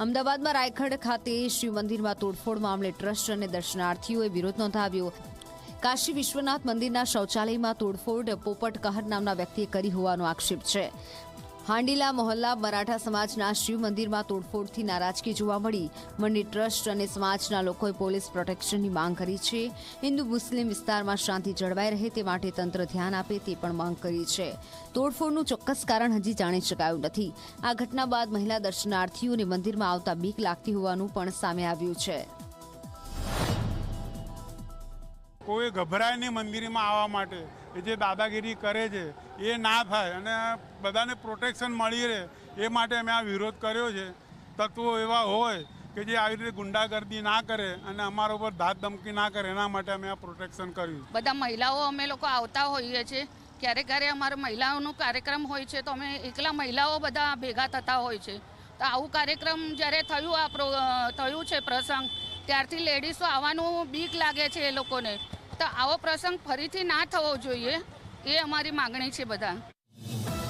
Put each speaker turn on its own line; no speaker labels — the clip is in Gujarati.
અમદાવાદમાં રાયખડ ખાતે શિવ મંદિરમાં તોડફોડ મામલે ટ્રસ્ટ અને દર્શનાર્થીઓએ વિરોધ નોંધાવ્યો. કાશી વિશ્વનાથ મંદિરના શૌચાલયમાં તોડફોડ પોપટ કહર નામના વ્યક્તિએ કરી હોવાનો આક્ષેપ છે. હાંડીલા મોહલ્લા મરાઠા સમાજના શિવ મંદિરમાં તોડફોડથી નારાજગી જોવા મળી. મંદિર ટ્રસ્ટ અને સમાજના લોકોએ પોલીસ પ્રોટેક્શનની માંગ કરી છે. હિન્દુ મુસ્લિમ વિસ્તારમાં શાંતિ જળવાઈ રહે તે માટે તંત્ર ધ્યાન આપે તે પણ માંગ કરી છે. તોડફોડનું ચોક્કસ કારણ હજી જાણી શકાયું નથી. આ ઘટના બાદ મહિલા દર્શનાર્થીઓને મંદિરમાં આવતા બીક લાગતી હોવાનું પણ સામે આવ્યું છે.
કોઈ ગભરાય નહીં મંદિરમાં આવવા માટે એ જે દાદાગીરી કરે છે, એ ના થાય અને બધાને પ્રોટેક્શન મળી રહે, એ માટે અમે આ વિરોધ કર્યો છે. તત્વો એવા હોય કે જે આવી રીતે ગુંડાગર્દી ના કરે અને અમારા ઉપર ધાત ધમકી ના કરે, એના માટે અમે આ પ્રોટેક્શન કર્યું.
બધા મહિલાઓ અમે લોકો આવતા હોઈએ છીએ. ક્યારે ક્યારે અમારે મહિલાઓનો કાર્યક્રમ હોય છે તો અમે એકલા મહિલાઓ બધા ભેગા થતા હોય છે. તો આવું કાર્યક્રમ જ્યારે થયું આ થયું છે પ્રસંગ, ત્યારથી લેડીઝો આવવાનું બીક લાગે છે એ લોકોને. તો આવો પ્રસંગ ફરીથી ના થવો જોઈએ એ અમારી માગણી છે બધા.